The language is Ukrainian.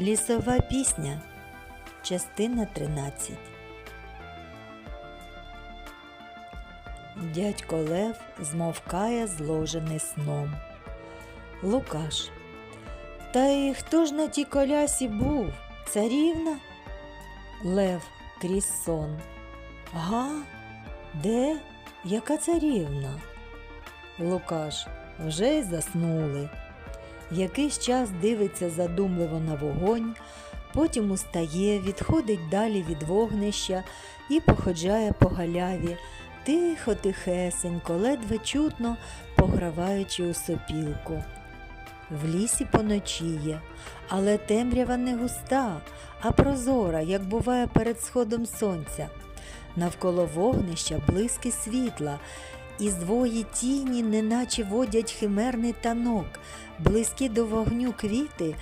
Лісова пісня, частина 13. Дядько Лев змовкає зложений сном. Лукаш. Та й хто ж на тій колясі був? Царівна? Лев крізь сон. Га? Де? Яка царівна? Лукаш. Вже й заснули. Якийсь час дивиться задумливо на вогонь, потім устає, відходить далі від вогнища і походжає по галяві, тихо, тихесенько, ледве чутно пограваючи у сопілку. В лісі поночіє, але темрява не густа, а прозора, як буває перед сходом сонця. Навколо вогнища блиски світла, і звої тіні неначе водять химерний танок, близькі до вогню квіти